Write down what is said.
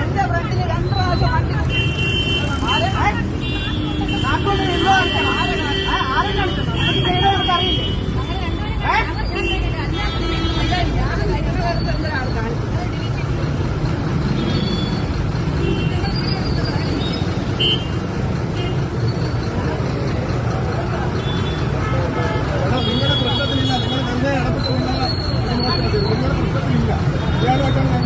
എന്റെ ഫ്രണ്ടിൽ രണ്ട് പ്രാവശ്യം വണ്ടി നാട്ടുകൂടെ എന്തോ ആരും കാണിക്കണം അറിയില്ലേ നിങ്ങളുടെ പ്രശ്നത്തിനില്ല. നിങ്ങൾ വെറുതെ ഇടപെട്ട് നിങ്ങളുടെ പ്രശ്നത്തിനില്ല. ഇയാളുമായിട്ടാണ് ഞാൻ